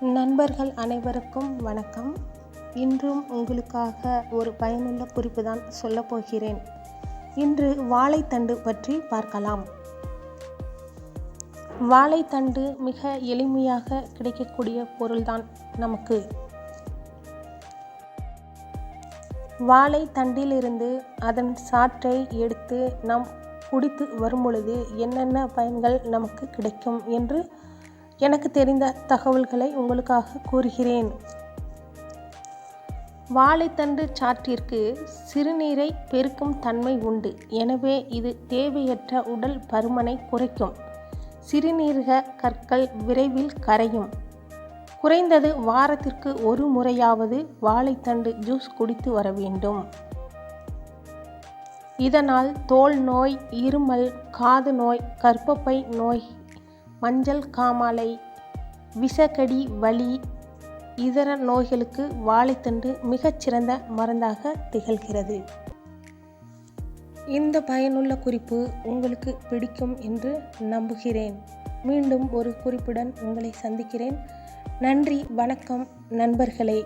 நண்பர்கள் அனைவருக்கும் வணக்கம். இன்றும் உங்களுக்காக ஒரு பயனுள்ள குறிப்பு தான் சொல்லப்போகிறேன் இன்று வாழைத்தண்டு பற்றி பார்க்கலாம். வாழைத்தண்டு மிக எளிமையாக கிடைக்கக்கூடிய பொருள்தான் நமக்கு. வாழைத்தண்டிலிருந்து அதன் சாற்றை எடுத்து நாம் குடித்து வரும் பொழுது என்னென்ன பயன்கள் நமக்கு கிடைக்கும் என்று எனக்கு தெரிந்த தகவல்களை உங்களுக்காக கூறுகிறேன். வாழைத்தண்டு சாற்றிற்கு சிறுநீரை பெருக்கும் தன்மை உண்டு. எனவே இது தேவையற்ற உடல் பருமனை குறைக்கும். சிறுநீரக கற்கள் விரைவில் கரையும். குறைந்தது வாரத்திற்கு ஒரு முறையாவது வாழைத்தண்டு ஜூஸ் குடித்து வர வேண்டும். இதனால் தோல் நோய் இருமல் காது நோய் கர்ப்பப்பை நோய் மஞ்சள் காமாலை விஷக்கடி வலி இதர நோய்களுக்கு வாழைத்தண்டு மிகச்சிறந்த மருந்தாக திகழ்கிறது. இந்த பயனுள்ள குறிப்பு உங்களுக்கு பிடிக்கும் என்று நம்புகிறேன். மீண்டும் ஒரு குறிப்புடன் உங்களை சந்திக்கிறேன். நன்றி வணக்கம் நண்பர்களே.